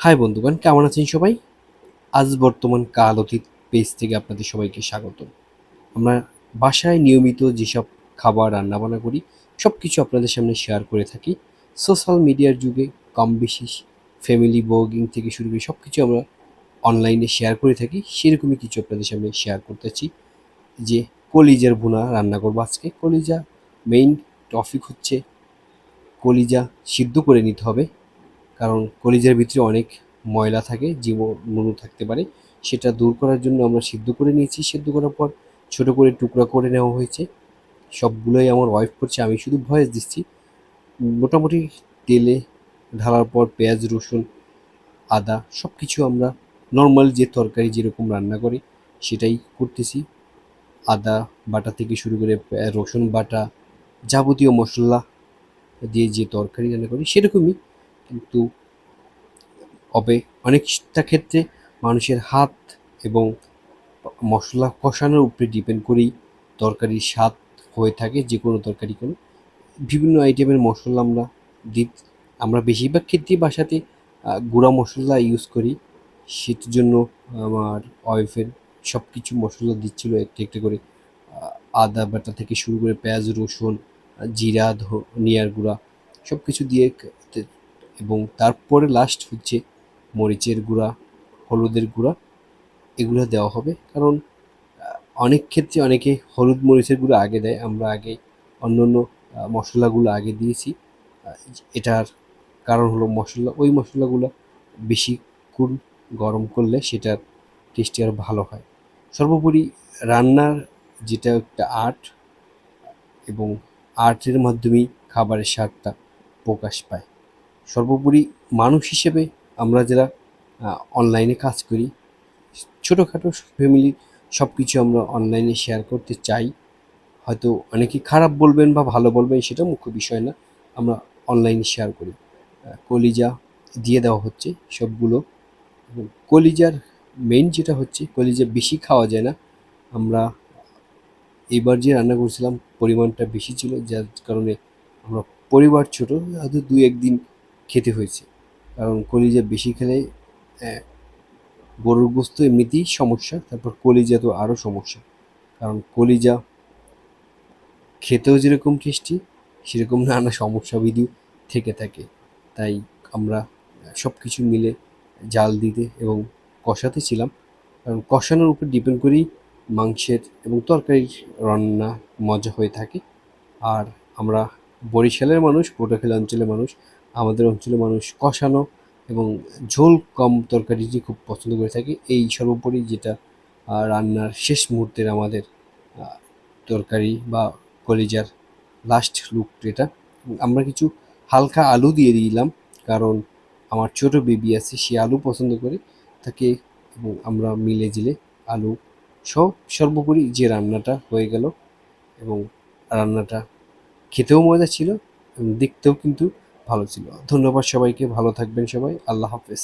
High বন্ধুগণ, কেমন আছেন সবাই? আজ বর্তমান কাল অতীত পেজ থেকে আপনাদের সবাইকে স্বাগত আমরা বাসায় নিয়মিত যেসব খাবার রান্নাবান্না করি সব কিছু আপনাদের সামনে শেয়ার করে থাকি। সোশ্যাল মিডিয়ার যুগে কম বেশি ফ্যামিলি ব্লগিং থেকে শুরু করে সব কিছু আমরা অনলাইনে শেয়ার করে থাকি। সেরকমই কিছু আপনাদের সামনে শেয়ার করতেছি যে কলিজার ভুনা রান্না করব আজকে। কলিজা মেইন টপিক হচ্ছে কলিজা সিদ্ধ করে নিতে হবে। কারণ কলিজার ভিতরে অনেক ময়লা থাকে জীবাণু থাকতে পারে। সেটা দূর করার জন্য আমরা সিদ্ধ করে নিয়েছি। সিদ্ধ করার পর ছোট করে টুকরা করে নেওয়া হয়েছে। সবগুলোই আমার ওয়াইফ করছে। আমি শুধু ভয়েস দিচ্ছি। মোটামুটি তেলে ঢালার পর পেঁয়াজ, রসুন, আদা সব কিছু আমরা নর্মাল যে তরকারি যেরকম রান্না করি, সেটাই করতেছি। আদা বাটা থেকে শুরু করে রসুন বাটা যাবতীয় মশলা দিয়ে যে তরকারি রান্না করি, সেরকমই কিন্তু হবে অনেকটা ক্ষেত্রে মানুষের হাত এবং মশলা কষানোর উপরে ডিপেন্ড করেই তরকারির স্বাদ হয়ে থাকে, যে কোনো তরকারি কোনো। বিভিন্ন আইটেমের মশলা আমরা দিই আমরা বেশিরভাগ ক্ষেত্রেই বাসাতে গুঁড়া মশলা ইউজ করি। সেটার জন্য আমার ওয়াইফের সব কিছু মশলা দিচ্ছিল একটু একটু করে। আদা বাটা থেকে শুরু করে পেঁয়াজ, রসুন জিরা ধনিয়ার গুঁড়া সব কিছু দিয়ে এবং তারপরে লাস্ট হচ্ছে মরিচের গুঁড়া, হলুদের গুঁড়া। এগুলো দেওয়া হবে কারণ অনেক ক্ষেত্রে অনেকে হলুদ মরিচের গুঁড়ো আগে দেয়। আমরা আগে অন্য অন্য মশলাগুলো আগে দিয়েছি। এটার কারণ হলো মশলা, ওই মশলাগুলো বেশিক্ষণ গরম করলে সেটার টেস্টি আর ভালো হয়। সর্বোপরি রান্নার যেটা একটা আর্ট, এবং আর্টের মাধ্যমেই খাবারের স্বাদটা প্রকাশ পায়। সর্বোপরি মানুষ হিসেবে আমরা যারা অনলাইনে কাজ করি, ছোটোখাটো ফ্যামিলি সব কিছু আমরা অনলাইনে শেয়ার করতে চাই। হয়তো অনেকে খারাপ বলবেন বা ভালো বলবেন, সেটা মুখ্য বিষয় না। আমরা অনলাইনে শেয়ার করি। কলিজা দিয়ে দেওয়া হচ্ছে সবগুলো। কলিজার মেইন যেটা হচ্ছে, কলিজা বেশি খাওয়া যায় না। আমরা এবার যে রান্না করছিলাম, পরিমাণটা বেশি ছিল, যার কারণে আমরা পরিবার ছোটো, হয়তো দু একদিন খেতে হয়েছে। কারণ কলিজা বেশি খেলে গরুর গোস্ত এমনিতেই সমস্যা, তারপর কলিজা তো আরও সমস্যা। কারণ কলিজা খেতেও যেরকম টেস্টি, সেরকম নানা সমস্যা বিধি থেকে থাকে। তাই আমরা সব কিছু মিলে জাল দিতে এবং কষাতে ছিলাম। কারণ কষানোর উপর ডিপেন্ড করেই মাংসের এবং তরকারির রান্না মজা হয়ে থাকে। আর আমরা বরিশালের মানুষ পটুয়াখালী অঞ্চলের মানুষ আমাদের অঞ্চলের মানুষ কষানো এবং ঝোল কম তরকারিটি খুব পছন্দ করে থাকি, এই সর্বোপরি যেটা রান্নার শেষ মুহূর্তের আমাদের তরকারি বা কলিজার লাস্ট লুক যেটা, আমরা কিছু হালকা আলু দিয়ে দিলাম, কারণ আমার ছোট বেবি আছে, সে আলু পছন্দ করে, তাকে এবং আমরা মিলে জিলে আলু সব, সর্বোপরি যে রান্নাটা হয়ে গেল এবং রান্নাটা খেতেও মজা ছিল দেখতেও কিন্তু ভালো ছিল। ধন্যবাদ সবাইকে ভালো থাকবেন সবাই। আল্লাহ হাফেজ।